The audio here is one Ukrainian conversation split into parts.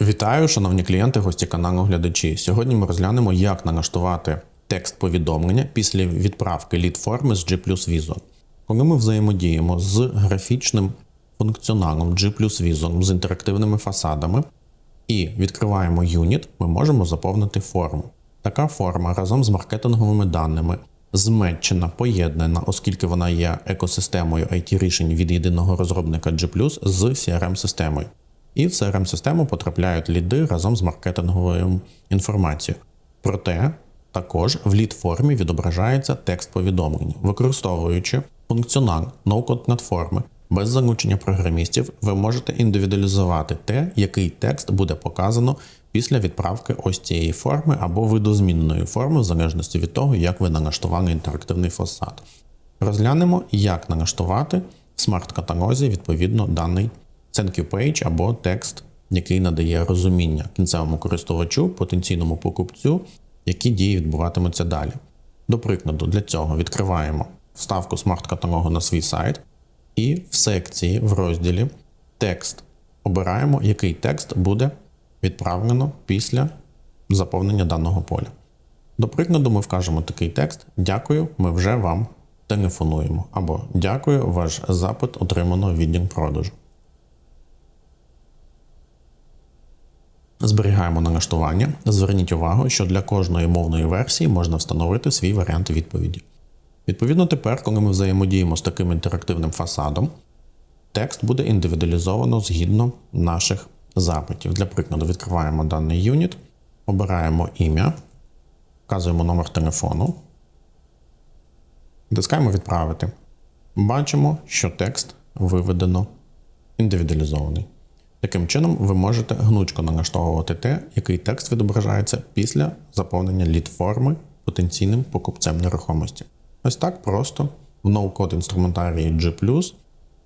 Вітаю, шановні клієнти, гості каналу глядачі. Сьогодні ми розглянемо, як налаштувати текст повідомлення після відправки лід форми з G Visual. Коли ми взаємодіємо з графічним функціоналом G Visual з інтерактивними фасадами і відкриваємо юніт, ми можемо заповнити форму. Така форма разом з маркетинговими даними змечена, поєднана, оскільки вона є екосистемою IT рішень від єдиного розробника G з CRM-системою. І в CRM-систему потрапляють ліди разом з маркетинговою інформацією. Проте також в лід формі відображається текст повідомлення. Використовуючи функціонал no-code платформи без залучення програмістів, ви можете індивідуалізувати те, який текст буде показано після відправки ось цієї форми або видозміненої форми, в залежності від того, як ви налаштували інтерактивний фасад. Розглянемо, як налаштувати в смарт-каталозі відповідно даний thank you page або текст, який надає розуміння кінцевому користувачу, потенційному покупцю, які дії відбуватимуться далі. До прикладу, для цього відкриваємо вставку смарт-каталогу на свій сайт, і в секції в розділі текст обираємо, який текст буде відправлено після заповнення даного поля. До прикладу, ми вкажемо такий текст: Дякую, ми вже вам телефонуємо. Або Дякую, ваш запит отримано в відділ продажу. Зберігаємо налаштування. Зверніть увагу, що для кожної мовної версії можна встановити свій варіант відповіді. Відповідно, тепер, коли ми взаємодіємо з таким інтерактивним фасадом, текст буде індивідуалізовано згідно наших запитів. Для прикладу, відкриваємо даний юніт, обираємо ім'я, вказуємо номер телефону, натискаємо Відправити. Бачимо, що текст виведено індивідуалізований. Таким чином, ви можете гнучко налаштовувати те, який текст відображається після заповнення лід форми потенційним покупцем нерухомості. Ось так просто в ноу-код інструментарії G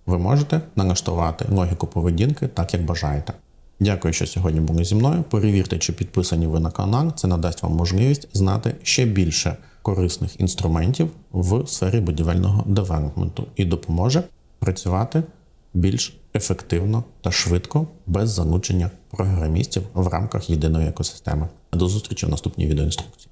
ви можете налаштувати логіку поведінки так, як бажаєте. Дякую, що сьогодні були зі мною. Перевірте, чи підписані ви на канал. Це надасть вам можливість знати ще більше корисних інструментів в сфері будівельного девелопменту і допоможе працювати більш ефективно та швидко без залучення програмістів в рамках єдиної екосистеми. До зустрічі в наступній відеоінструкції.